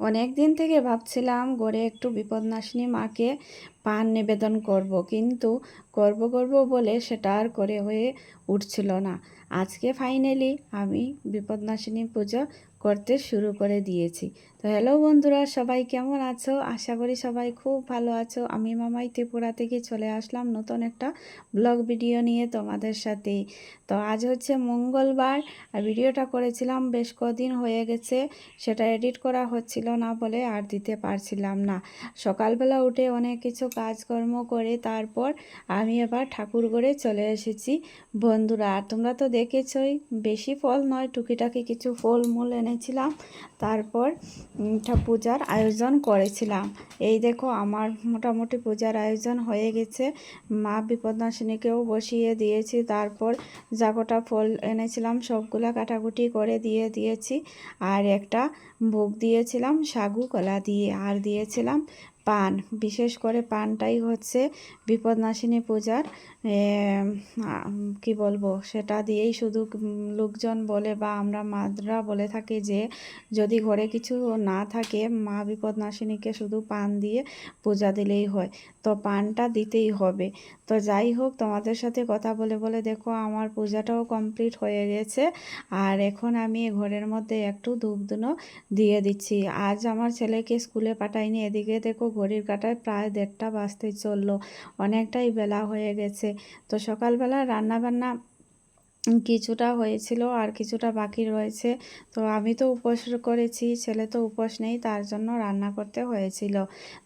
অনেক দিন থেকে ভাবছিলাম গড়ে একটু বিপদনাশিনী মাকে পান নিবেদন করব। কিন্তু করব করব বলে সেটা আর করে হয়ে উঠছিল না। আজকে ফাইনালি আমি বিপদনাশিনী পুজো করতে শুরু করে দিয়েছি। তো হ্যালো বন্ধুরা, সবাই কেমন আছো? আশা করি সবাই খুব ভালো আছো। আমি মামাই ত্রিপুরা থেকে চলে আসলাম নতুন একটা ব্লগ ভিডিও নিয়ে তোমাদের সাথে। তো আজ হচ্ছে মঙ্গলবার আর ভিডিওটা করেছিলাম, বেশ কদিন হয়ে গেছে। সেটা এডিট করা হচ্ছিল না বলে আর দিতে পারছিলাম না। সকালবেলা উঠে অনেক কিছু কাজকর্ম করে তারপর আমি এবার ঠাকুর ঘরে চলে এসেছি। বন্ধুরা আর তোমরা তো দেখেছই, বেশি ফল নয়, টুকিটাকি কিছু ফল মূল এনেছিলাম। তারপর পূজার আয়োজন করেছিলাম। এই দেখো, আমার মোটামুটি পূজার আয়োজন হয়ে গেছে। মা বিপদনাশিনীকেও বসিয়ে দিয়েছি। তারপর যা কটা ফল এনেছিলাম, সবগুলা কাটাকুটি করে দিয়ে দিয়েছি। আর একটা ভোগ দিয়েছিলাম, সাগু কলা দিয়ে, আর দিয়েছিলাম পান। বিশেষ করে পানটাই হচ্ছে বিপদনাশিনী পূজার কি বলব, সেটা দিয়েই শুধু লোকজন বলে বা আমরা মাদরা বলে থাকি যে, যদি ঘরে কিছু না থাকে, মা বিপদনাশিনীকে শুধু পান দিয়ে পূজা দিলেই হয়। তো পানটা দিতেই হবে। তো যাই হোক, তোমাদের সাথে কথা বলে বলে দেখো, আমার পূজাটাও কমপ্লিট হয়ে গেছে। আর এখন আমি ঘরের মধ্যে একটু ধূপধুনো দিয়ে দিচ্ছি। আজ আমার ছেলেকে স্কুলে পাঠাইনি, এদিকে দেখো ঘড়ির কাটায় প্রায় দেড়টা বাজতে চলল। অনেকটাই বেলা হয়ে গেছে। তো সকালবেলা রান্নাবান্না কিছুটা হয়েছিল আর কিছুটা বাকি রয়েছে। তো আমি তো উপোস করেছি, ছেলে তো উপোস নেই, তার জন্য রান্না করতে হয়েছিল।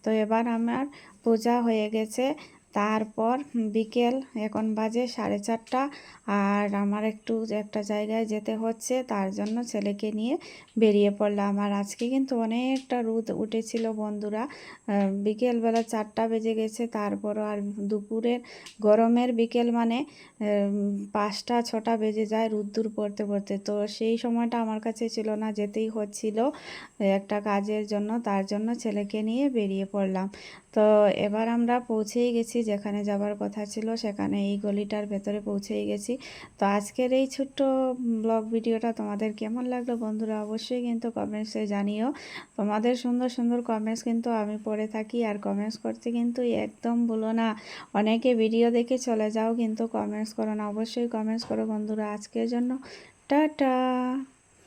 তো এবার আমার পূজা হয়ে গেছে। তারপর বিকেল এখন বাজে সাড়ে চারটা আর আমার একটু একটা জায়গায় যেতে হচ্ছে, তার জন্য ছেলেকে নিয়ে বেরিয়ে পড়লাম। আর আজকে কিন্তু অনেকটা রোদ উঠেছিল বন্ধুরা। বিকেলবেলা চারটা বেজে গেছে, তারপরও আর দুপুরের গরমের বিকেল মানে পাঁচটা, ছটা বেজে যায় রুদ্দুর পড়তে পড়তে। তো সেই সময়টা আমার কাছে ছিল না, যেতেই হচ্ছিল একটা কাজের জন্য, তার জন্য ছেলেকে নিয়ে বেরিয়ে পড়লাম। তো এবার আমরা পৌঁছেই গেছি, যেখানে যাবার কথা ছিল সেখানে এই গলিটার ভেতরে পৌঁছেই গেছি। তো আজকের এই ছোট্ট ব্লগ ভিডিওটা তোমাদের কেমন লাগল বন্ধুরা অবশ্যই কিন্তু কমেন্টসে জানিও। তোমাদের সুন্দর সুন্দর কমেন্টস কিন্তু আমি পড়ে থাকি আর কমেন্টস করতে কিন্তু একদম বলো না। অনেকে ভিডিও দেখে চলে যাও কিন্তু কমেন্টস করো না, অবশ্যই কমেন্টস করো বন্ধুরা আজকের জন্য। টাটা!